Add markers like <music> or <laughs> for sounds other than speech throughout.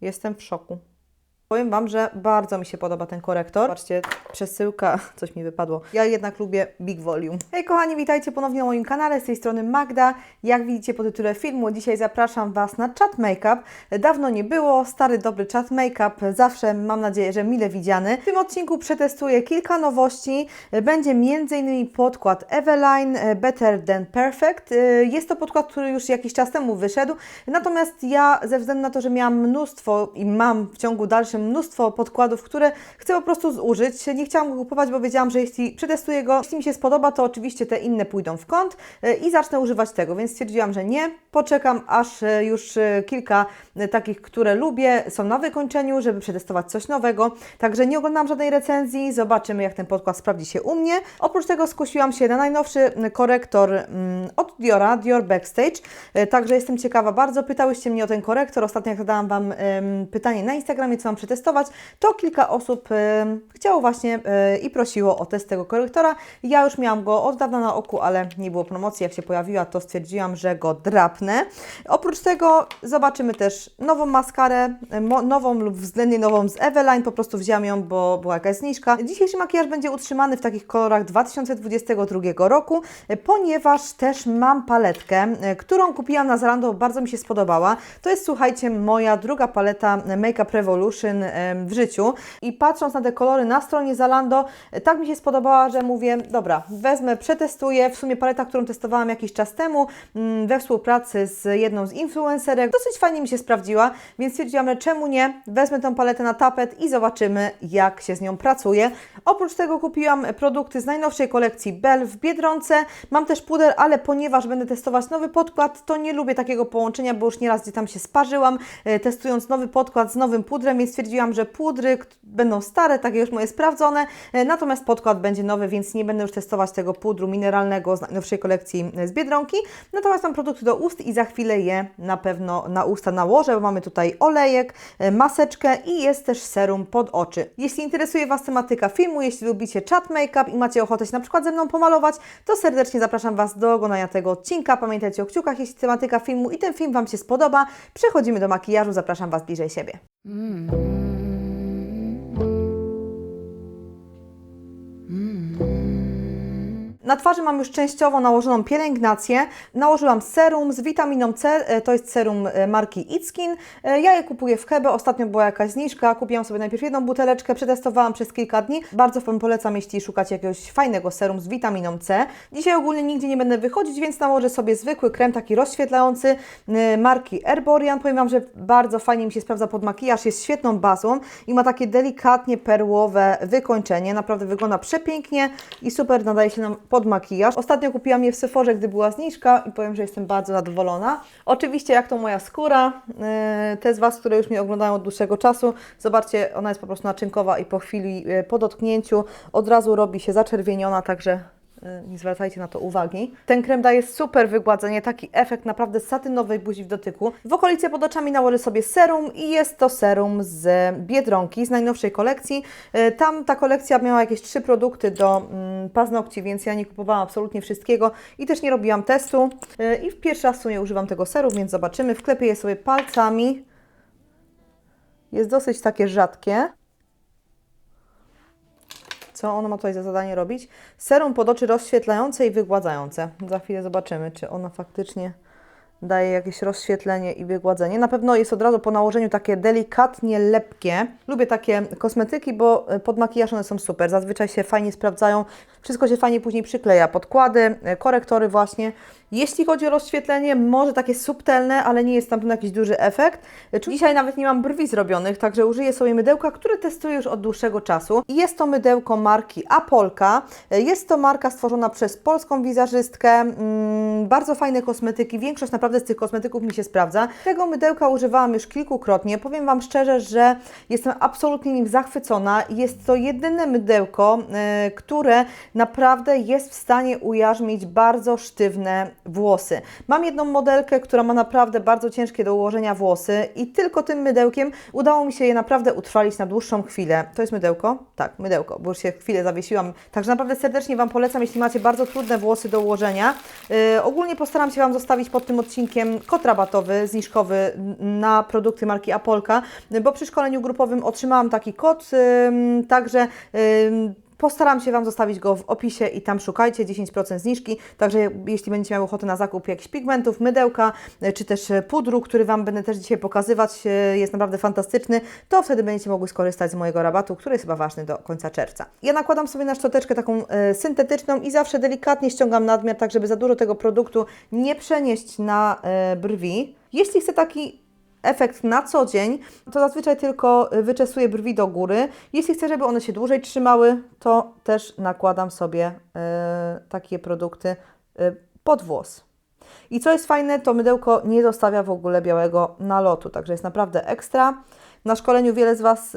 Jestem w szoku. Powiem Wam, że bardzo mi się podoba ten korektor. Patrzcie, przesyłka, <laughs> coś mi wypadło. Ja jednak lubię Big Volume. Hej kochani, witajcie ponownie na moim kanale, z tej strony Magda. Jak widzicie po tytule filmu, dzisiaj zapraszam Was na chat make-up. Dawno nie było, stary dobry chat make-up, zawsze mam nadzieję, że mile widziany. W tym odcinku przetestuję kilka nowości. Będzie m.in. podkład Eveline Better Than Perfect. Jest to podkład, który już jakiś czas temu wyszedł, natomiast ja ze względu na to, że miałam mnóstwo i mam w ciągu dalszym mnóstwo podkładów, które chcę po prostu zużyć. Nie chciałam go kupować, bo wiedziałam, że jeśli przetestuję go, jeśli mi się spodoba, to oczywiście te inne pójdą w kąt e, i zacznę używać tego, więc stwierdziłam, że nie. Poczekam, aż e, już e, kilka takich, które lubię, są na wykończeniu, żeby przetestować coś nowego. Także nie oglądam żadnej recenzji, zobaczymy jak ten podkład sprawdzi się u mnie. Oprócz tego skusiłam się na najnowszy korektor od Diora, Dior Backstage. Także jestem ciekawa bardzo. Pytałyście mnie o ten korektor. Ostatnio zadałam Wam pytanie na Instagramie, co mam przetestować, to kilka osób em, chciało właśnie e, i prosiło o test tego korektora. Ja już miałam go od dawna na oku, ale nie było promocji. Jak się pojawiła, to stwierdziłam, że go drapnę. Oprócz tego zobaczymy też nową maskarę, mo- nową lub względnie nową z Eveline. Po prostu wziąłem ją, bo była jakaś zniżka. Dzisiejszy makijaż będzie utrzymany w takich kolorach 2022 roku, ponieważ też mam paletkę, którą kupiłam na Zalando, bardzo mi się spodobała. To jest, słuchajcie, moja druga paleta Makeup Revolution w życiu i patrząc na te kolory na stronie Zalando, e, tak mi się spodobała, że mówię, dobra, wezmę, przetestuję. W sumie paleta, którą testowałam jakiś czas temu mm, we współpracy z jedną z influencerek, dosyć fajnie mi się sprawdziła, więc stwierdziłam, że czemu nie, wezmę tą paletę na tapet i zobaczymy, jak się z nią pracuje. Oprócz tego kupiłam produkty z najnowszej kolekcji Bell w Biedronce. Mam też puder, ale ponieważ będę testować nowy podkład, to nie lubię takiego połączenia, bo już nieraz gdzieś tam się sparzyłam, e, testując nowy podkład z nowym pudrem, więc stwierdziłam, że pudry będą stare, takie już moje sprawdzone, e, natomiast podkład będzie nowy, więc nie będę już testować tego pudru mineralnego z najnowszej kolekcji e, z Biedronki. Natomiast mam produkty do ust i za chwilę je na pewno na usta nałożę, bo mamy tutaj olejek, e, maseczkę i jest też serum pod oczy. Jeśli interesuje Was tematyka filmu, jeśli lubicie chat make-up i macie ochotę się na przykład ze mną pomalować, to serdecznie zapraszam Was do oglądania tego odcinka. Pamiętajcie o kciukach, jeśli tematyka filmu i ten film Wam się spodoba. Przechodzimy do makijażu, zapraszam Was bliżej siebie. Na twarzy mam już częściowo nałożoną pielęgnację. Nałożyłam serum z witaminą C, e, to jest serum e, marki It Skin. E, Ja je kupuję w Hebe, ostatnio była jakaś zniżka, kupiłam sobie najpierw jedną buteleczkę, przetestowałam przez kilka dni. Bardzo Wam polecam, jeśli szukacie jakiegoś fajnego serum z witaminą C. Dzisiaj ogólnie nigdzie nie będę wychodzić, więc nałożę sobie zwykły krem, taki rozświetlający marki Erborian. Powiem Wam, że bardzo fajnie mi się sprawdza pod makijaż, jest świetną bazą i ma takie delikatnie perłowe wykończenie. Naprawdę wygląda przepięknie i super nadaje się nam pod makijaż. Ostatnio kupiłam je w Sephorze, gdy była zniżka i powiem, że jestem bardzo zadowolona. Oczywiście jak to moja skóra, yy, te z Was, które już mnie oglądają od dłuższego czasu, zobaczcie, ona jest po prostu naczynkowa i po chwili yy, po dotknięciu od razu robi się zaczerwieniona, także y, nie zwracajcie na to uwagi. Ten krem daje super wygładzenie, taki efekt naprawdę satynowej buzi w dotyku. W okolicy pod oczami nałożę sobie serum i jest to serum z Biedronki, z najnowszej kolekcji. Y, Tam ta kolekcja miała jakieś trzy produkty do mm, paznokci, więc ja nie kupowałam absolutnie wszystkiego i też nie robiłam testu. Y, I w pierwszy raz w sumie używam tego serum, więc zobaczymy. Wklepię je sobie palcami. Jest dosyć takie rzadkie. Co ono ma tutaj za zadanie robić? Serum pod oczy rozświetlające i wygładzające. Za chwilę zobaczymy, czy ono faktycznie daje jakieś rozświetlenie i wygładzenie. Na pewno jest od razu po nałożeniu takie delikatnie lepkie. Lubię takie kosmetyki, bo e, pod makijaż one są super. Zazwyczaj się fajnie sprawdzają. Wszystko się fajnie później przykleja. Podkłady, e, korektory właśnie. Jeśli chodzi o rozświetlenie, może takie subtelne, ale nie jest tam jakiś duży efekt. Czy- Dzisiaj nawet nie mam brwi zrobionych, także użyję sobie mydełka, które testuję już od dłuższego czasu. Jest to mydełko marki Apolka. Jest to marka stworzona przez polską wizerzystkę. Mm, bardzo fajne kosmetyki. Większość naprawdę z tych kosmetyków mi się sprawdza. Tego mydełka używałam już kilkukrotnie. Powiem Wam szczerze, że jestem absolutnie nim zachwycona. Jest to jedyne mydełko, e, które naprawdę jest w stanie ujarzmić bardzo sztywne włosy. Mam jedną modelkę, która ma naprawdę bardzo ciężkie do ułożenia włosy i tylko tym mydełkiem udało mi się je naprawdę utrwalić na dłuższą chwilę. To jest mydełko? Tak, mydełko, bo już się chwilę zawiesiłam. Także naprawdę serdecznie Wam polecam, jeśli macie bardzo trudne włosy do ułożenia. Yy, ogólnie postaram się Wam zostawić pod tym odcinkiem kod rabatowy, zniżkowy na produkty marki Apolka, bo przy szkoleniu grupowym otrzymałam taki kod, yy, także yy, Postaram się Wam zostawić go w opisie i tam szukajcie 10% zniżki. Także jeśli będziecie miały ochotę na zakup jakichś pigmentów, mydełka, e, czy też e, pudru, który Wam będę też dzisiaj pokazywać, e, jest naprawdę fantastyczny, to wtedy będziecie mogły skorzystać z mojego rabatu, który jest chyba ważny do końca czerwca. Ja nakładam sobie na szczoteczkę taką syntetyczną i zawsze delikatnie ściągam nadmiar, tak żeby za dużo tego produktu nie przenieść na brwi. Jeśli chcę taki efekt na co dzień, to zazwyczaj tylko y, wyczesuję brwi do góry. Jeśli chcę, żeby one się dłużej trzymały, to też nakładam sobie y, takie produkty y, pod włos. I co jest fajne, to mydełko nie zostawia w ogóle białego nalotu, także jest naprawdę ekstra. Na szkoleniu wiele z Was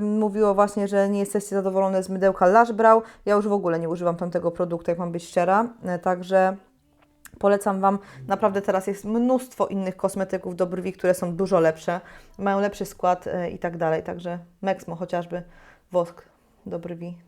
mówiło właśnie, że nie jesteście zadowolone z mydełka Lash Brow. Ja już w ogóle nie używam tamtego produktu, jak mam być szczera, także Polecam Wam, naprawdę teraz jest mnóstwo innych kosmetyków do brwi, które są dużo lepsze, mają lepszy skład e, i tak dalej. Także Mexmo chociażby, wosk do brwi.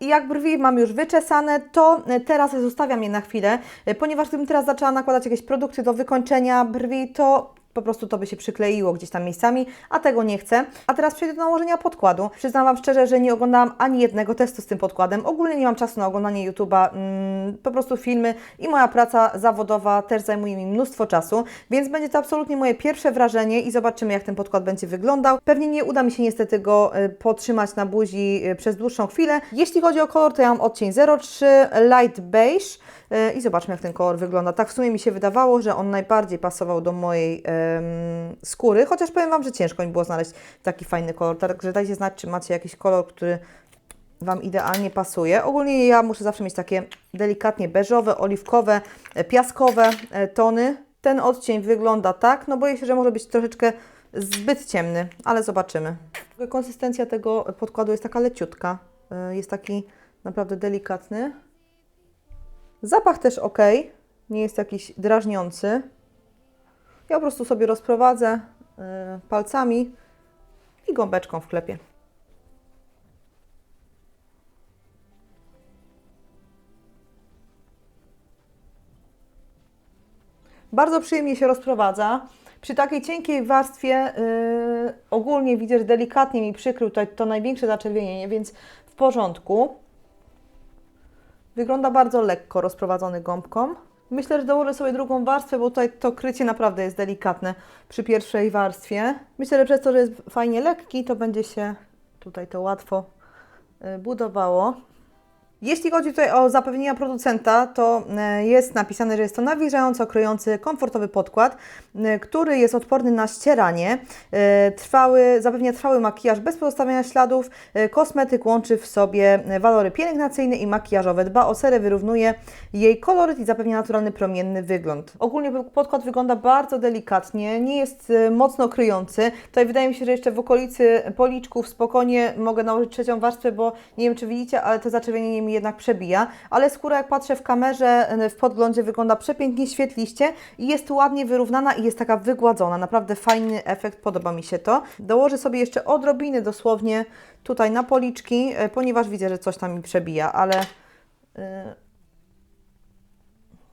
I jak brwi mam już wyczesane, to e, teraz zostawiam je na chwilę, e, ponieważ gdybym teraz zaczęła nakładać jakieś produkty do wykończenia brwi, to po prostu to by się przykleiło gdzieś tam miejscami, a tego nie chcę. A teraz przejdę do nałożenia podkładu. Przyznam Wam szczerze, że nie oglądałam ani jednego testu z tym podkładem. Ogólnie nie mam czasu na oglądanie YouTube'a, mm, po prostu filmy i moja praca zawodowa też zajmuje mi mnóstwo czasu, więc będzie to absolutnie moje pierwsze wrażenie i zobaczymy jak ten podkład będzie wyglądał. Pewnie nie uda mi się niestety go y, potrzymać na buzi y, przez dłuższą chwilę. Jeśli chodzi o kolor, to ja mam odcień 03 Light Beige. E, i zobaczmy, jak ten kolor wygląda. Tak w sumie mi się wydawało, że on najbardziej pasował do mojej skóry, chociaż powiem Wam, że ciężko mi było znaleźć taki fajny kolor. Także dajcie znać, czy macie jakiś kolor, który Wam idealnie pasuje. Ogólnie ja muszę zawsze mieć takie delikatnie beżowe, oliwkowe, e, piaskowe e, tony. Ten odcień wygląda tak, no boję się, że może być troszeczkę zbyt ciemny, ale zobaczymy. Konsystencja tego podkładu jest taka leciutka, e, jest taki naprawdę delikatny. Zapach też ok, nie jest jakiś drażniący. Ja po prostu sobie rozprowadzę y, palcami i gąbeczką wklepię. Bardzo przyjemnie się rozprowadza. Przy takiej cienkiej warstwie y, ogólnie widzę, że delikatnie mi przykrył tutaj to największe zaczerwienienie, więc w porządku. Wygląda bardzo lekko rozprowadzony gąbką. Myślę, że dołożę sobie drugą warstwę, bo tutaj to krycie naprawdę jest delikatne przy pierwszej warstwie. Myślę, że przez to, że jest fajnie lekki, to będzie się tutaj to łatwo y, budowało. Jeśli chodzi tutaj o zapewnienia producenta, to e, jest napisane, że jest to nawilżająco kryjący, komfortowy podkład, e, który jest odporny na ścieranie, e, trwały, zapewnia trwały makijaż bez pozostawiania śladów. Kosmetyk łączy w sobie walory pielęgnacyjne i makijażowe, dba o cerę, wyrównuje jej koloryt i zapewnia naturalny, promienny wygląd. Ogólnie podkład wygląda bardzo delikatnie, nie jest mocno kryjący. Tutaj wydaje mi się, że jeszcze w okolicy policzków spokojnie mogę nałożyć trzecią warstwę, bo nie wiem, czy widzicie, ale to zaczerwienienie mi jednak przebija, ale skóra jak patrzę w kamerze, w podglądzie wygląda przepięknie, świetliście i jest ładnie wyrównana i jest taka wygładzona. Naprawdę fajny efekt, podoba mi się to. Dołożę sobie jeszcze odrobiny dosłownie tutaj na policzki, e, ponieważ widzę, że coś tam mi przebija, ale yy,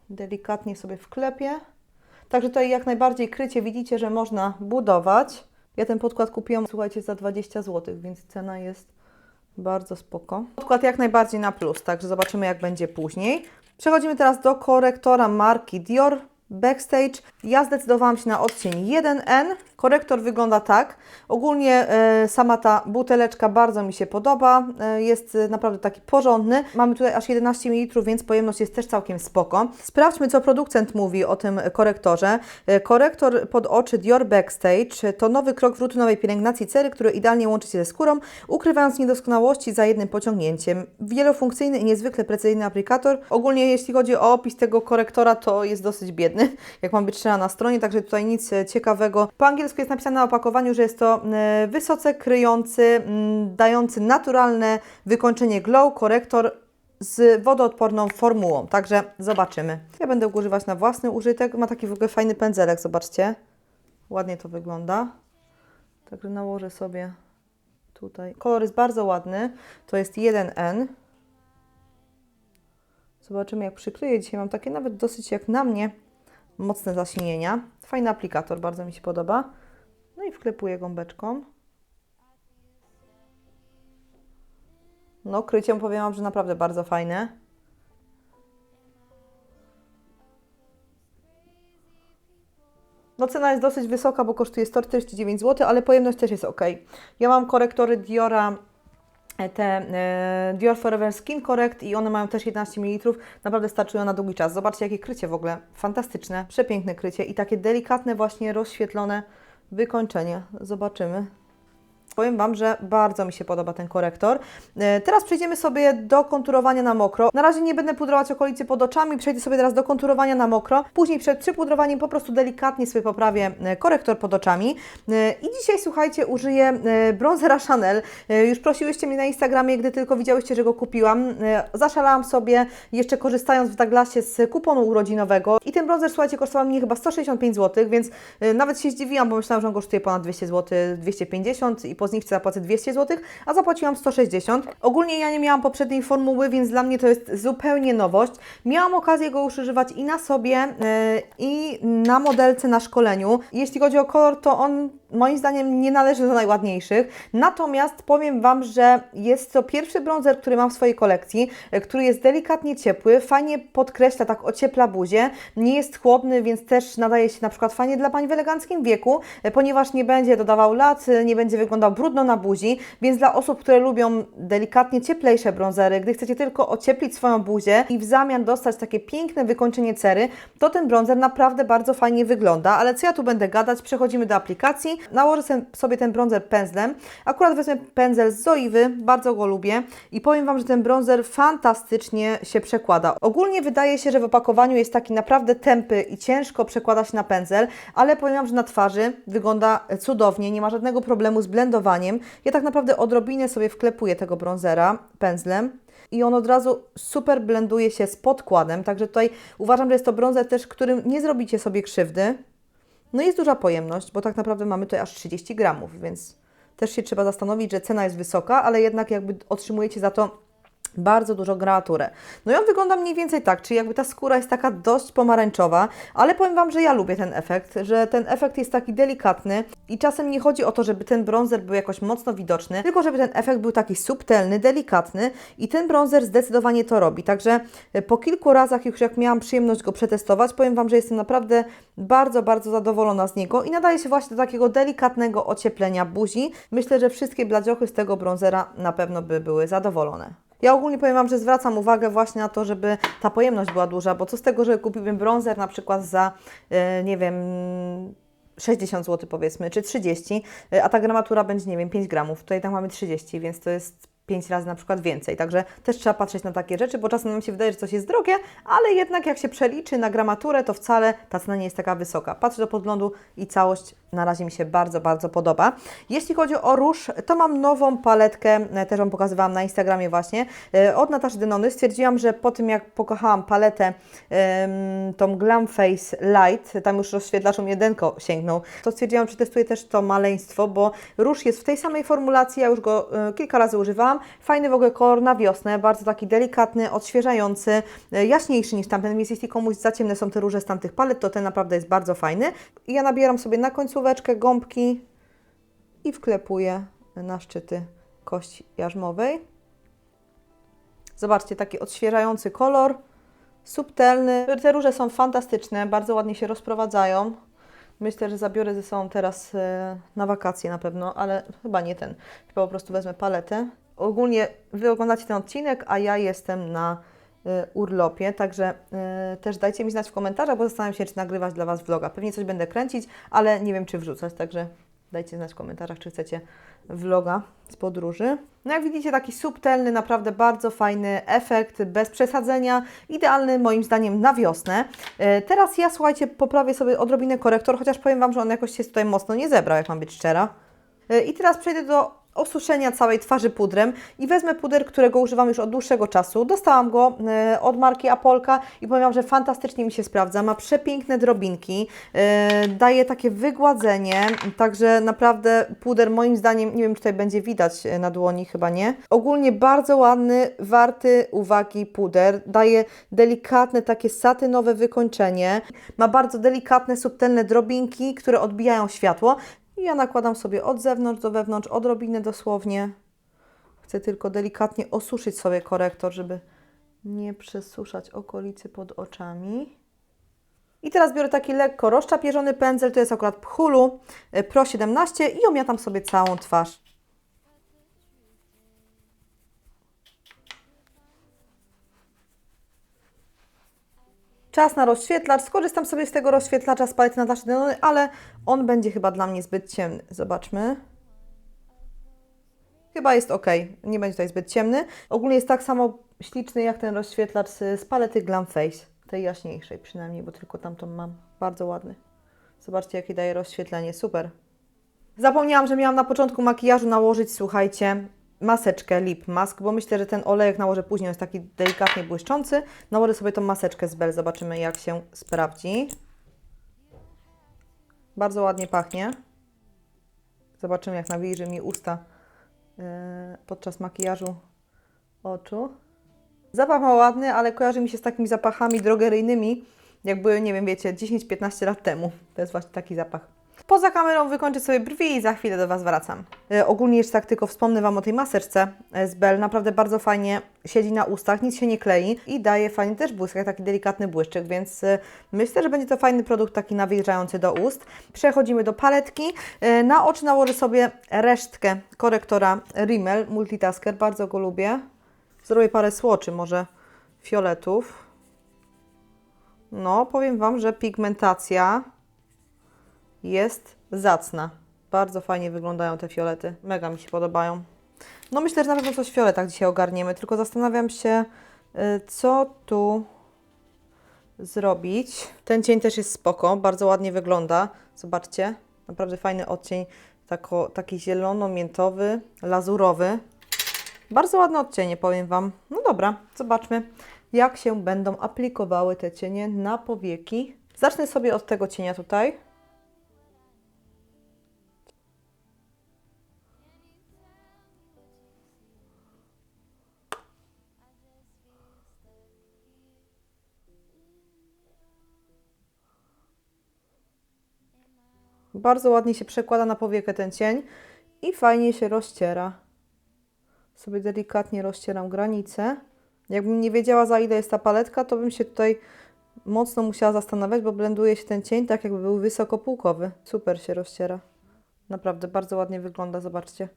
delikatnie sobie wklepię. Także tutaj jak najbardziej krycie widzicie, że można budować. Ja ten podkład kupiłam, słuchajcie, za 20 zł, więc cena jest bardzo spoko. Podkład jak najbardziej na plus, także zobaczymy jak będzie później. Przechodzimy teraz do korektora marki Dior Backstage. Ja zdecydowałam się na odcień 1N. Korektor wygląda tak. Ogólnie e, sama ta buteleczka bardzo mi się podoba. E, jest e, naprawdę taki porządny. Mamy tutaj aż 11 ml, więc pojemność jest też całkiem spoko. Sprawdźmy, co producent mówi o tym korektorze. Korektor pod oczy Dior Backstage to nowy krok w rutynowej pielęgnacji cery, który idealnie łączy się ze skórą, ukrywając niedoskonałości za jednym pociągnięciem. Wielofunkcyjny i niezwykle precyzyjny aplikator. Ogólnie jeśli chodzi o opis tego korektora, to jest dosyć biedny, jak mam być szczera na stronie, także tutaj nic e, ciekawego. Po angielsku jest napisane na opakowaniu, że jest to e, wysoce kryjący, mm, dający naturalne wykończenie glow korektor z wodoodporną formułą, także zobaczymy. Ja będę go używać na własny użytek. Ma taki w ogóle fajny pędzelek, zobaczcie. Ładnie to wygląda. Także nałożę sobie tutaj. Kolor jest bardzo ładny. To jest 1N. Zobaczymy jak przykryję. Dzisiaj mam takie nawet dosyć jak na mnie mocne zaśnienia. Fajny aplikator, bardzo mi się podoba. No i wklepuję gąbeczką. No, kryciem powiem Wam, że naprawdę bardzo fajne. No cena jest dosyć wysoka, bo kosztuje 149 zł, ale pojemność też jest ok. Ja mam korektory Diora, te e, Dior Forever Skin Correct i one mają też 11 ml. Naprawdę starczują na długi czas. Zobaczcie jakie krycie w ogóle. Fantastyczne, przepiękne krycie i takie delikatne właśnie rozświetlone wykończenie. Zobaczymy. Powiem Wam, że bardzo mi się podoba ten korektor. E, Teraz przejdziemy sobie do konturowania na mokro. Na razie nie będę pudrować okolicy pod oczami, przejdę sobie teraz do konturowania na mokro. Później przed przypudrowaniem po prostu delikatnie sobie poprawię e, korektor pod oczami. E, I dzisiaj, słuchajcie, użyję bronzera Chanel. Już prosiłyście mnie na Instagramie, gdy tylko widziałyście, że go kupiłam. Zaszalałam sobie, jeszcze korzystając w Douglasie z kuponu urodzinowego. I ten bronzer, słuchajcie, kosztował mnie chyba 165 zł, więc nawet się zdziwiłam, bo myślałam, że on kosztuje ponad 200 zł, 250 i po zniżce zapłacę 200 zł, a zapłaciłam 160. Ogólnie ja nie miałam poprzedniej formuły, więc dla mnie to jest zupełnie nowość. Miałam okazję go używać i na sobie, yy, i na modelce na szkoleniu. Jeśli chodzi o kolor, to on moim zdaniem nie należy do najładniejszych. Natomiast powiem Wam, że jest to pierwszy bronzer, który mam w swojej kolekcji, yy, który jest delikatnie ciepły, fajnie podkreśla, tak ociepla buzię, nie jest chłodny, więc też nadaje się na przykład fajnie dla pań w eleganckim wieku, yy, ponieważ nie będzie dodawał lat, nie będzie wyglądał brudno na buzi, więc dla osób, które lubią delikatnie cieplejsze bronzery, gdy chcecie tylko ocieplić swoją buzię i w zamian dostać takie piękne wykończenie cery, to ten bronzer naprawdę bardzo fajnie wygląda, ale co ja tu będę gadać, przechodzimy do aplikacji, nałożę sobie ten bronzer pędzlem, akurat wezmę pędzel z Zoiwy, bardzo go lubię i powiem Wam, że ten bronzer fantastycznie się przekłada. Ogólnie wydaje się, że w opakowaniu jest taki naprawdę tępy i ciężko przekłada się na pędzel, ale powiem Wam, że na twarzy wygląda cudownie, nie ma żadnego problemu z blendowaniem. Ja tak naprawdę odrobinę sobie wklepuję tego bronzera pędzlem i on od razu super blenduje się z podkładem, także tutaj uważam, że jest to bronzer też, którym nie zrobicie sobie krzywdy. No jest duża pojemność, bo tak naprawdę mamy tutaj aż 30 gramów, więc też się trzeba zastanowić, że cena jest wysoka, ale jednak jakby otrzymujecie za to bardzo dużo gramaturę. No i on wygląda mniej więcej tak, czyli jakby ta skóra jest taka dość pomarańczowa, ale powiem Wam, że ja lubię ten efekt, że ten efekt jest taki delikatny i czasem nie chodzi o to, żeby ten bronzer był jakoś mocno widoczny, tylko żeby ten efekt był taki subtelny, delikatny i ten bronzer zdecydowanie to robi. Także e, po kilku razach już jak miałam przyjemność go przetestować, powiem Wam, że jestem naprawdę bardzo, bardzo zadowolona z niego i nadaje się właśnie do takiego delikatnego ocieplenia buzi. Myślę, że wszystkie bladziochy z tego bronzera na pewno by były zadowolone. Ja ogólnie powiem Wam, że zwracam uwagę właśnie na to, żeby ta pojemność była duża, bo co z tego, że kupimy bronzer na przykład za, e, nie wiem, 60 zł powiedzmy, czy 30, e, a ta gramatura będzie, nie wiem, 5 gramów. Tutaj tam mamy 30, więc to jest 5 razy na przykład więcej. Także też trzeba patrzeć na takie rzeczy, bo czasem nam się wydaje, że coś jest drogie, ale jednak jak się przeliczy na gramaturę, to wcale ta cena nie jest taka wysoka. Patrzę do podglądu i całość na razie mi się bardzo, bardzo podoba. Jeśli chodzi o róż, to mam nową paletkę, e, też Wam pokazywałam na Instagramie właśnie, e, od Nataszy Denony. Stwierdziłam, że po tym jak pokochałam paletę, tą Glam Face Light, tam już rozświetlaczą jedynko sięgnął, to stwierdziłam, że testuję też to maleństwo, bo róż jest w tej samej formulacji, ja już go e, kilka razy używałam. Fajny w ogóle kolor na wiosnę, bardzo taki delikatny, odświeżający, e, jaśniejszy niż tamten, więc jeśli komuś za ciemne są te róże z tamtych palet, to ten naprawdę jest bardzo fajny. I ja nabieram sobie na końcóweczkę gąbki i wklepuję na szczyty kości jarzmowej. Zobaczcie, taki odświeżający kolor, subtelny. Te róże są fantastyczne, bardzo ładnie się rozprowadzają. Myślę, że zabiorę ze sobą teraz e, na wakacje na pewno, ale chyba nie ten. Chyba po prostu wezmę paletę. Ogólnie Wy oglądacie ten odcinek, a ja jestem na e, urlopie, także e, też dajcie mi znać w komentarzach, bo zastanawiam się, czy nagrywać dla Was vloga. Pewnie coś będę kręcić, ale nie wiem, czy wrzucać, także dajcie znać w komentarzach, czy chcecie vloga z podróży. No jak widzicie, taki subtelny, naprawdę bardzo fajny efekt, bez przesadzenia, idealny moim zdaniem na wiosnę. E, Teraz ja, słuchajcie, poprawię sobie odrobinę korektor, chociaż powiem Wam, że on jakoś się tutaj mocno nie zebrał, jak mam być szczera. I teraz przejdę do osuszenia całej twarzy pudrem i wezmę puder, którego używam już od dłuższego czasu. Dostałam go e, od marki Apolka i powiem że fantastycznie mi się sprawdza. Ma przepiękne drobinki, e, daje takie wygładzenie, także naprawdę puder moim zdaniem, nie wiem czy tutaj będzie widać e, na dłoni, chyba nie. Ogólnie bardzo ładny, warty uwagi puder. Daje delikatne takie satynowe wykończenie. Ma bardzo delikatne, subtelne drobinki, które odbijają światło. I ja nakładam sobie od zewnątrz do wewnątrz, odrobinę dosłownie. Chcę tylko delikatnie osuszyć sobie korektor, żeby nie przesuszać okolicy pod oczami. I teraz biorę taki lekko rozczapieżony pędzel, to jest akurat Phulu e, Pro 17 i omiatam sobie całą twarz. Czas na rozświetlacz. Skorzystam sobie z tego rozświetlacza z palety Nataszy Denony, ale on będzie chyba dla mnie zbyt ciemny. Zobaczmy. Chyba jest ok. Nie będzie tutaj zbyt ciemny. Ogólnie jest tak samo śliczny jak ten rozświetlacz z palety Glam Face. Tej jaśniejszej przynajmniej, bo tylko tamtą mam. Bardzo ładny. Zobaczcie, jakie daje rozświetlenie. Super. Zapomniałam, że miałam na początku makijażu nałożyć, słuchajcie, maseczkę Lip Mask, bo myślę, że ten olejek nałożę później, jest taki delikatnie błyszczący. Nałożę sobie tą maseczkę z Bell, zobaczymy jak się sprawdzi. Bardzo ładnie pachnie. Zobaczymy jak nawilży mi usta yy, podczas makijażu oczu. Zapach ma ładny, ale kojarzy mi się z takimi zapachami drogeryjnymi, jak były, nie wiem, wiecie, 10-15 lat temu. To jest właśnie taki zapach. Poza kamerą wykończę sobie brwi i za chwilę do Was wracam. E, ogólnie jeszcze tak tylko wspomnę Wam o tej maseczce e, z Bell. Naprawdę bardzo fajnie siedzi na ustach, nic się nie klei i daje fajny też błysk, taki delikatny błyszczyk, więc e, myślę, że będzie to fajny produkt taki nawilżający do ust. Przechodzimy do paletki. Na oczy nałożę sobie resztkę korektora Rimmel Multitasker, bardzo go lubię. Zrobię parę słoczy, może fioletów. No, powiem Wam, że pigmentacja jest zacna. Bardzo fajnie wyglądają te fiolety. Mega mi się podobają. No myślę, że na pewno coś w fioletach dzisiaj ogarniemy, tylko zastanawiam się, y, co tu zrobić. Ten cień też jest spoko, bardzo ładnie wygląda. Zobaczcie, naprawdę fajny odcień, tako, taki zielono-miętowy, lazurowy. Bardzo ładne odcienie, powiem Wam. No dobra, zobaczmy, jak się będą aplikowały te cienie na powieki. Zacznę sobie od tego cienia tutaj. Bardzo ładnie się przekłada na powiekę ten cień i fajnie się rozciera. Sobie delikatnie rozcieram granicę. Jakbym nie wiedziała za ile jest ta paletka, to bym się tutaj mocno musiała zastanawiać, bo blenduje się ten cień tak jakby był wysokopółkowy. Super się rozciera. Naprawdę bardzo ładnie wygląda, zobaczcie.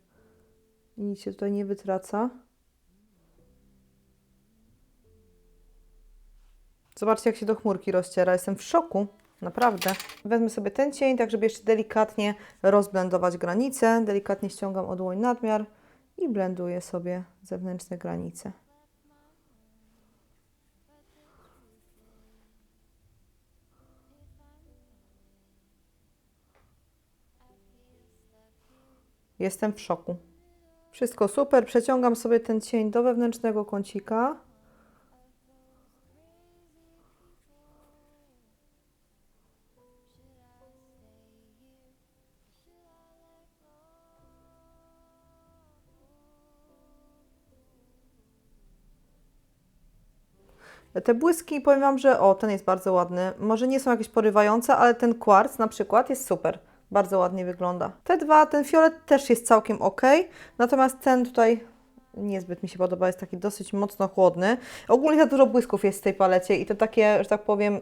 I nic się tutaj nie wytraca. Zobaczcie, jak się do chmurki rozciera. Jestem w szoku. Naprawdę. Wezmę sobie ten cień, tak żeby jeszcze delikatnie rozblendować granice. Delikatnie ściągam odłoń nadmiar i blenduję sobie zewnętrzne granice. Jestem w szoku. Wszystko super. Przeciągam sobie ten cień do wewnętrznego kącika. Te błyski, powiem Wam, że o, ten jest bardzo ładny. Może nie są jakieś porywające, ale ten kwarc na przykład jest super. Bardzo ładnie wygląda. Te dwa, ten fiolet też jest całkiem ok, natomiast ten tutaj niezbyt mi się podoba, jest taki dosyć mocno chłodny. Ogólnie za dużo błysków jest w tej palecie i to takie, że tak powiem,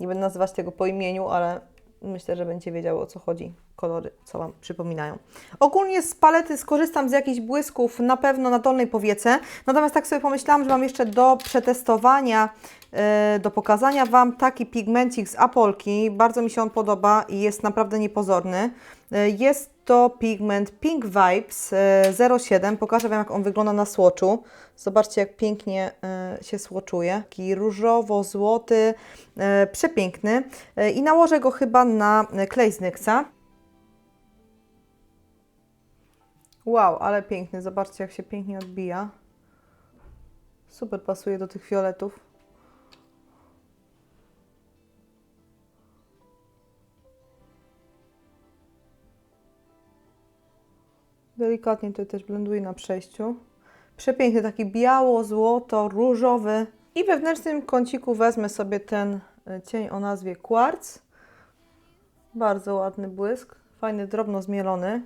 nie będę nazywać tego po imieniu, ale myślę, że będzie wiedziało o co chodzi. Kolory, co Wam przypominają. Ogólnie z palety skorzystam z jakichś błysków na pewno na dolnej powiece, natomiast tak sobie pomyślałam, że mam jeszcze do przetestowania, yy, do pokazania Wam taki pigmencik z Apolki. Bardzo mi się on podoba i jest naprawdę niepozorny. Yy, jest to pigment Pink Vibes yy, 07. Pokażę Wam, jak on wygląda na słoczu. Zobaczcie, jak pięknie yy, się słoczuje. Taki różowo-złoty, przepiękny. I nałożę go chyba na klej z Nyxa. Wow, ale piękny. Zobaczcie, jak się pięknie odbija. Super pasuje do tych fioletów. Delikatnie tutaj też blenduję na przejściu. Przepiękny, taki biało, złoto, różowy. I we wewnętrznym kąciku wezmę sobie ten e, cień o nazwie Quartz. Bardzo ładny błysk, fajny, drobno zmielony.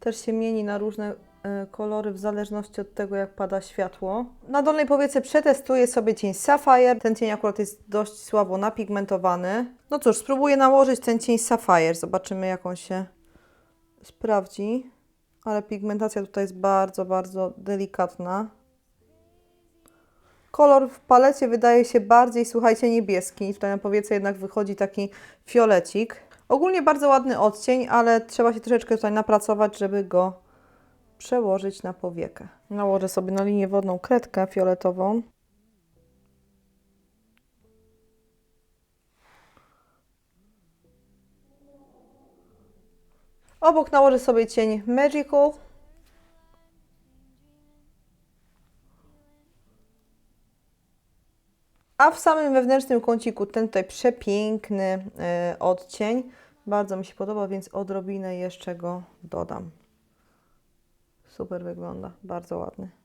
Też się mieni na różne e, kolory w zależności od tego, jak pada światło. Na dolnej powiece przetestuję sobie cień Sapphire. Ten cień akurat jest dość słabo napigmentowany. No cóż, spróbuję nałożyć ten cień Sapphire. Zobaczymy, jak on się sprawdzi. Ale pigmentacja tutaj jest bardzo, bardzo delikatna. Kolor w palecie wydaje się bardziej, słuchajcie, niebieski. Tutaj na powiece jednak wychodzi taki fiolecik. Ogólnie bardzo ładny odcień, ale trzeba się troszeczkę tutaj napracować, żeby go przełożyć na powiekę. Nałożę sobie na linię wodną kredkę fioletową. Obok nałożę sobie cień Magical. A w samym wewnętrznym kąciku ten tutaj przepiękny y, odcień. Bardzo mi się podoba, więc odrobinę jeszcze go dodam. Super wygląda, bardzo ładny.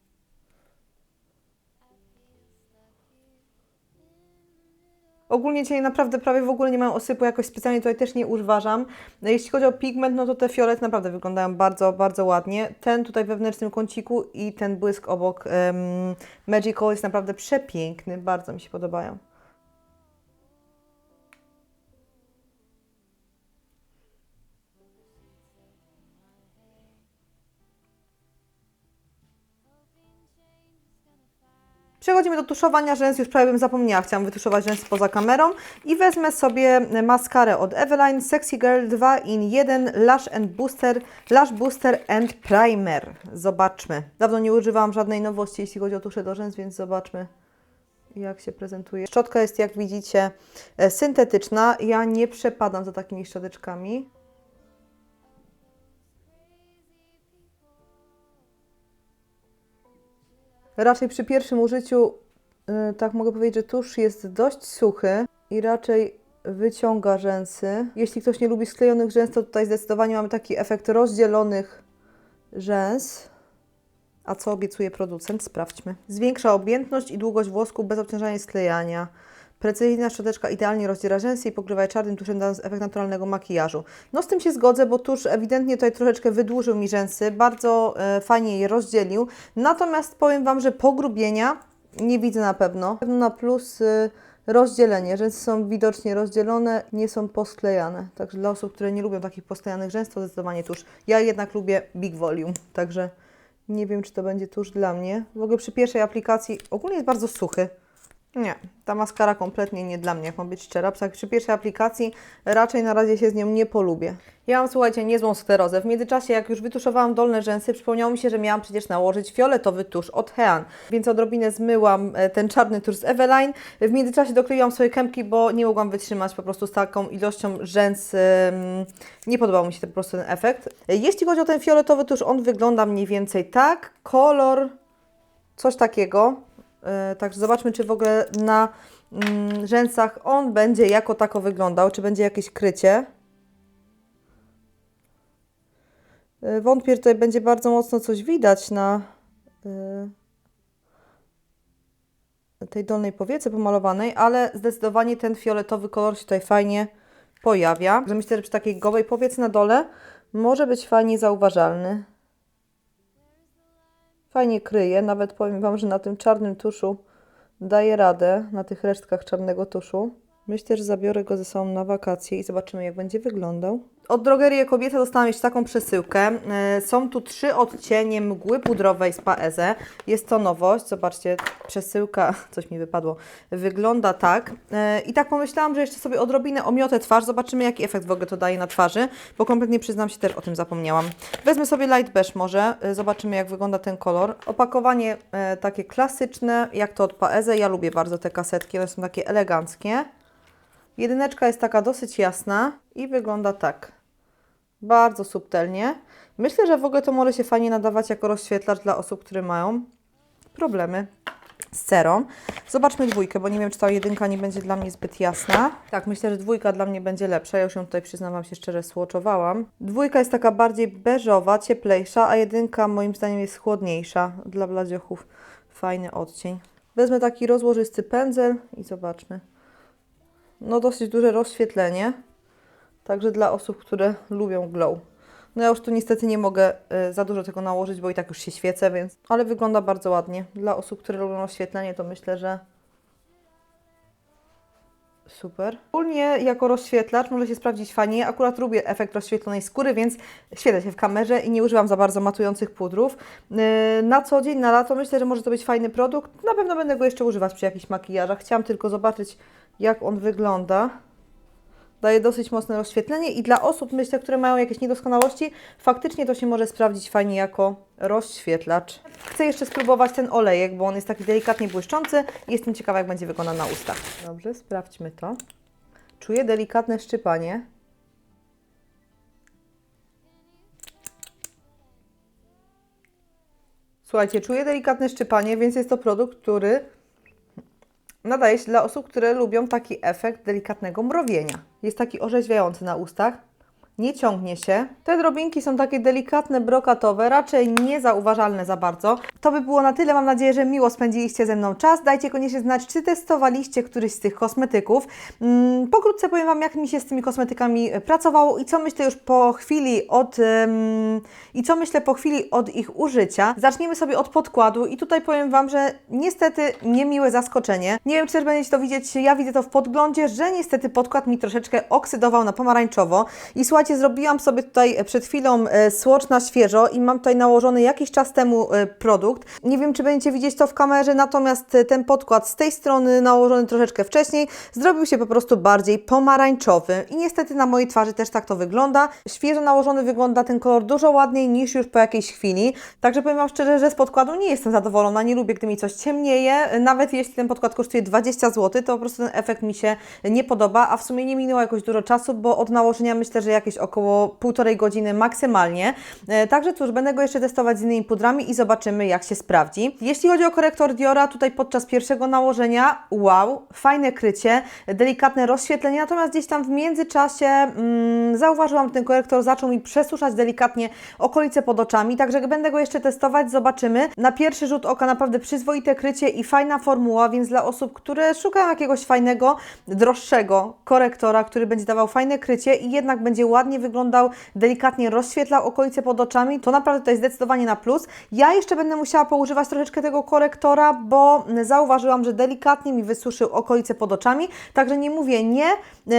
Ogólnie cienie naprawdę prawie w ogóle nie mają osypu, jakoś specjalnie tutaj też nie uważam. No, Jeśli chodzi o pigment, no to te fiolety naprawdę wyglądają bardzo, bardzo ładnie. Ten tutaj we wewnętrznym kąciku i ten błysk obok em, Magical jest naprawdę przepiękny, bardzo mi się podobają. Przechodzimy do tuszowania rzęs, już prawie bym zapomniała, chciałam wytuszować rzęsy poza kamerą i wezmę sobie maskarę od Eveline Sexy Girl 2 in 1 Lash and Booster, Lash Booster and Primer. Zobaczmy. Dawno nie używałam żadnej nowości, jeśli chodzi o tuszę do rzęs, więc zobaczmy jak się prezentuje. Szczotka jest, jak widzicie, e, syntetyczna. Ja nie przepadam za takimi szczoteczkami. Raczej przy pierwszym użyciu, y, tak mogę powiedzieć, że tusz jest dość suchy i raczej wyciąga rzęsy. Jeśli ktoś nie lubi sklejonych rzęs, to tutaj zdecydowanie mamy taki efekt rozdzielonych rzęs. A co obiecuje producent? Sprawdźmy. Zwiększa objętność i długość włosku bez obciążania i sklejania. Precyzyjna szczoteczka idealnie rozdziela rzęsy i pokrywa je czarnym tuszem, dając efekt naturalnego makijażu. No z tym się zgodzę, bo tusz ewidentnie tutaj troszeczkę wydłużył mi rzęsy, bardzo e, fajnie je rozdzielił. Natomiast powiem Wam, że pogrubienia nie widzę na pewno. Na pewno na plus y, rozdzielenie. Rzęsy są widocznie rozdzielone, nie są posklejane. Także dla osób, które nie lubią takich posklejanych rzęs, to zdecydowanie tusz. Ja jednak lubię Big Volume, także nie wiem, czy to będzie tusz dla mnie. W ogóle przy pierwszej aplikacji ogólnie jest bardzo suchy. Nie, ta maskara kompletnie nie dla mnie, jak mam być szczera. Przy pierwszej aplikacji raczej na razie się z nią nie polubię. Ja mam, słuchajcie, niezłą sklerozę. W międzyczasie, jak już wytuszowałam dolne rzęsy, przypomniało mi się, że miałam przecież nałożyć fioletowy tusz od Hean, więc odrobinę zmyłam e, ten czarny tusz z Eveline. W międzyczasie dokleiłam swoje kępki, bo nie mogłam wytrzymać po prostu z taką ilością rzęs. Nie podobał mi się po prostu ten efekt. Jeśli chodzi o ten fioletowy tusz, on wygląda mniej więcej tak. Kolor coś takiego. Yy, Także zobaczmy, czy w ogóle na mm, rzęsach on będzie jako tako wyglądał, czy będzie jakieś krycie. Yy, Wątpię, że tutaj będzie bardzo mocno coś widać na yy, tej dolnej powiece pomalowanej, ale zdecydowanie ten fioletowy kolor się tutaj fajnie pojawia. Myślę, że przy takiej gołej powiece na dole może być fajnie zauważalny. Fajnie kryje, nawet powiem Wam, że na tym czarnym tuszu daje radę, na tych resztkach czarnego tuszu. Myślę, że zabiorę go ze sobą na wakacje i zobaczymy, jak będzie wyglądał. Od Drogerii Kobieta dostałam jeszcze taką przesyłkę. E, Są tu trzy odcienie mgły pudrowej z Paeze. Jest to nowość. Zobaczcie, przesyłka, <laughs> coś mi wypadło, wygląda tak. E, I tak pomyślałam, że jeszcze sobie odrobinę omiotę twarz. Zobaczymy, jaki efekt w ogóle to daje na twarzy, bo kompletnie przyznam się, też o tym zapomniałam. Wezmę sobie light beige może, e, zobaczymy, jak wygląda ten kolor. Opakowanie takie klasyczne, jak to od Paeze. Ja lubię bardzo te kasetki, one są takie eleganckie. Jedyneczka jest taka dosyć jasna i wygląda tak. Bardzo subtelnie. Myślę, że w ogóle to może się fajnie nadawać jako rozświetlacz dla osób, które mają problemy z cerą. Zobaczmy dwójkę, bo nie wiem, czy ta jedynka nie będzie dla mnie zbyt jasna. Tak, myślę, że dwójka dla mnie będzie lepsza. Ja już ją tutaj, przyznam Wam się szczerze, słoczowałam. Dwójka jest taka bardziej beżowa, cieplejsza, a jedynka moim zdaniem jest chłodniejsza. Dla bladziochów fajny odcień. Wezmę taki rozłożysty pędzel i zobaczmy. No dosyć duże rozświetlenie. Także dla osób, które lubią glow. No ja już tu niestety nie mogę y, za dużo tego nałożyć, bo i tak już się świecę, więc... Ale wygląda bardzo ładnie. Dla osób, które lubią oświetlenie, to myślę, że super. Ogólnie jako rozświetlacz może się sprawdzić fajnie. Akurat lubię efekt rozświetlonej skóry, więc świecę się w kamerze i nie używam za bardzo matujących pudrów. Yy, Na co dzień, na lato myślę, że może to być fajny produkt. Na pewno będę go jeszcze używać przy jakichś makijażach. Chciałam tylko zobaczyć, jak on wygląda daje dosyć mocne rozświetlenie i dla osób, myślę, które mają jakieś niedoskonałości, faktycznie to się może sprawdzić fajnie jako rozświetlacz. Chcę jeszcze spróbować ten olejek, bo on jest taki delikatnie błyszczący i jestem ciekawa, jak będzie wyglądał na ustach. Dobrze, sprawdźmy to. Czuję delikatne szczypanie. Słuchajcie, czuję delikatne szczypanie, więc jest to produkt, który nadaje się dla osób, które lubią taki efekt delikatnego mrowienia. Jest taki orzeźwiający na ustach. Nie ciągnie się. Te drobinki są takie delikatne, brokatowe, raczej niezauważalne za bardzo. To by było na tyle. Mam nadzieję, że miło spędziliście ze mną czas. Dajcie koniecznie znać, czy testowaliście któryś z tych kosmetyków. Mm, pokrótce powiem Wam, jak mi się z tymi kosmetykami e, pracowało i co myślę już po chwili od i co myślę po chwili od ich użycia. Zaczniemy sobie od podkładu i tutaj powiem Wam, że niestety niemiłe zaskoczenie. Nie wiem, czy też będziecie to widzieć, ja widzę to w podglądzie, że niestety podkład mi troszeczkę oksydował na pomarańczowo. I słuchajcie, zrobiłam sobie tutaj przed chwilą e, swatch na świeżo i mam tutaj nałożony jakiś czas temu e, produkt. Nie wiem, czy będziecie widzieć to w kamerze, natomiast e, ten podkład z tej strony nałożony troszeczkę wcześniej zrobił się po prostu bardziej pomarańczowy i niestety na mojej twarzy też tak to wygląda. Świeżo nałożony wygląda ten kolor dużo ładniej niż już po jakiejś chwili. Także powiem Wam szczerze, że z podkładu nie jestem zadowolona, nie lubię, gdy mi coś ciemnieje. Nawet jeśli ten podkład kosztuje 20 zł, to po prostu ten efekt mi się nie podoba, a w sumie nie minęło jakoś dużo czasu, bo od nałożenia myślę, że jakieś około półtorej godziny maksymalnie. E, Także cóż, będę go jeszcze testować z innymi pudrami i zobaczymy, jak się sprawdzi. Jeśli chodzi o korektor Diora, tutaj podczas pierwszego nałożenia, wow, fajne krycie, delikatne rozświetlenie, natomiast gdzieś tam w międzyczasie mm, zauważyłam, że ten korektor zaczął mi przesuszać delikatnie okolice pod oczami, także będę go jeszcze testować, zobaczymy. Na pierwszy rzut oka naprawdę przyzwoite krycie i fajna formuła, więc dla osób, które szukają jakiegoś fajnego, droższego korektora, który będzie dawał fajne krycie i jednak będzie ładnie wyglądał, delikatnie rozświetlał okolice pod oczami, to naprawdę to jest zdecydowanie na plus. Ja jeszcze będę musiała poużywać troszeczkę tego korektora, bo zauważyłam, że delikatnie mi wysuszył okolice pod oczami, także nie mówię nie.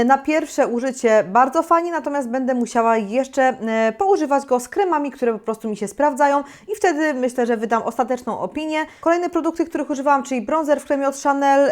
Na pierwsze użycie bardzo fajnie, natomiast będę musiała jeszcze e, poużywać go z kremami, które po prostu mi się sprawdzają i wtedy myślę, że wydam ostateczną opinię. Kolejne produkty, których używałam, czyli bronzer w kremie od Chanel,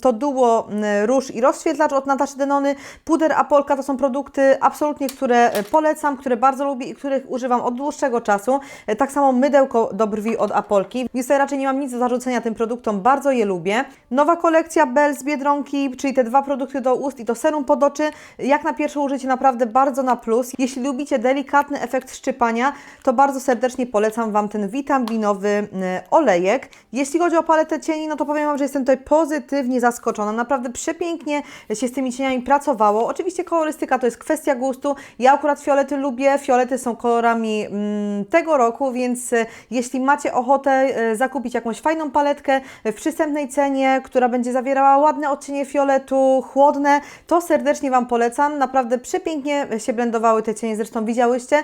to duo róż i rozświetlacz od Nataszy Denony, puder Apolka, to są produkty absolutnie, które e, polecam, które bardzo lubię i których używam od dłuższego czasu. E, Tak samo mydełko do brwi od Apolki, więc tutaj raczej nie mam nic do zarzucenia tym produktom, bardzo je lubię. Nowa kolekcja Bell z Biedronki, czyli te dwa produkty do ust i to serum pod oczy, jak na pierwsze użycie naprawdę bardzo na plus. Jeśli lubicie delikatny efekt szczypania, to bardzo serdecznie polecam Wam ten witaminowy y, olejek. Jeśli chodzi o paletę cieni, no to powiem Wam, że jestem tutaj pozytywnie zaskoczona. Naprawdę przepięknie się z tymi cieniami pracowało. Oczywiście kolorystyka to jest kwestia gustu. Ja akurat fiolety lubię. Fiolety są kolorami mm, tego roku, więc y, jeśli macie ochotę y, zakupić jakąś fajną paletkę w przystępnej cenie, która będzie zawierała ładne odcienie fioletu, chłodne, to serdecznie Wam polecam. Naprawdę przepięknie się blendowały te cienie, zresztą widziałyście.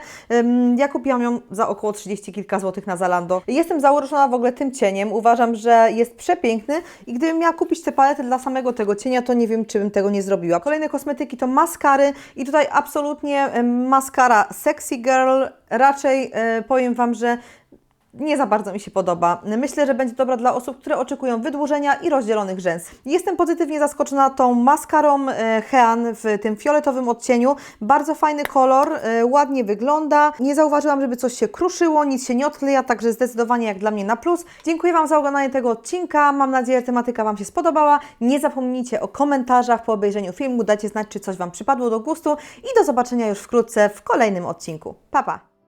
Ja kupiłam ją za około 30 kilka złotych na Zalando. Jestem zauroczona w ogóle tym cieniem. Uważam, że jest przepiękny i gdybym miała kupić tę paletę dla samego tego cienia, to nie wiem, czy bym tego nie zrobiła. Kolejne kosmetyki to maskary i tutaj absolutnie em, maskara Sexy Girl. Raczej e, powiem Wam, że nie za bardzo mi się podoba. Myślę, że będzie dobra dla osób, które oczekują wydłużenia i rozdzielonych rzęs. Jestem pozytywnie zaskoczona tą maskarą e, Hean w tym fioletowym odcieniu. Bardzo fajny kolor, e, ładnie wygląda. Nie zauważyłam, żeby coś się kruszyło, nic się nie odkleja, także zdecydowanie jak dla mnie na plus. Dziękuję Wam za oglądanie tego odcinka. Mam nadzieję, że tematyka Wam się spodobała. Nie zapomnijcie o komentarzach po obejrzeniu filmu. Dajcie znać, czy coś Wam przypadło do gustu i do zobaczenia już wkrótce w kolejnym odcinku. Pa, pa!